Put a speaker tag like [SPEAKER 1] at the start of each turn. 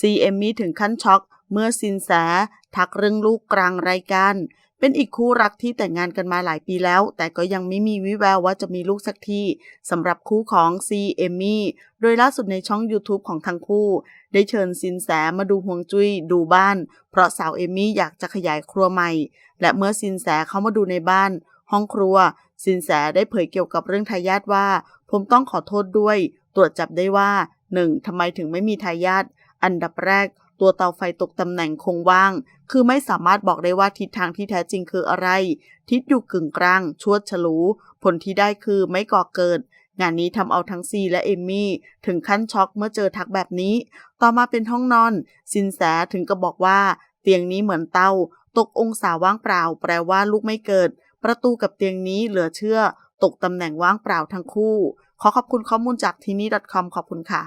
[SPEAKER 1] ซีเอมมี่ถึงขั้นช็อกเมื่อซินแสทักเรื่องลูกกลางรายการ เป็นอีกคู่รักที่แต่งงานกันมาหลายปีแล้ว แต่ก็ยังไม่มีวิแววว่าจะมีลูกสักทีสำหรับคู่ของซีเอมมี่โดยล่าสุดในช่อง YouTube ของทั้งคู่ ได้เชิญซินแสมาดูห่วงจุ้ยดูบ้าน เพราะสาวเอมมี่อยากจะขยายครัวใหม่ และเมื่อซินแสเข้ามาดูในบ้าน ห้องครัว สินแสได้เผยเกี่ยวกับเรื่องทายาทว่า ผมต้องขอโทษด้วย ตรวจจับได้ว่า 1. ทำไมถึงไม่มีทายาท อันดับแรก ตัวเตาไฟตกตำแหน่งคงว่าง คือไม่สามารถบอกได้ว่าทิศทางที่แท้จริงคืออะไร ทิศอยู่กึ่งกลาง ชวดฉลู ผลที่ได้คือไม่ก่อเกิด งานนี้ทำเอาทั้งซีและเอมมี่ ถึงขั้นช็อกเมื่อเจอทักแบบนี้ ต่อมาเป็นห้องนอน สินแสถึงกับบอกว่า เตียงนี้เหมือนเตา ตกองศาว่างเปล่า แปลว่าลูกไม่เกิด ประตูกับเตียงนี้เหลือเชื่อ ตกตำแหน่งว่างเปล่าทั้งคู่ ขอขอบคุณข้อมูลจากที่นี่ .com ขอบคุณค่ะ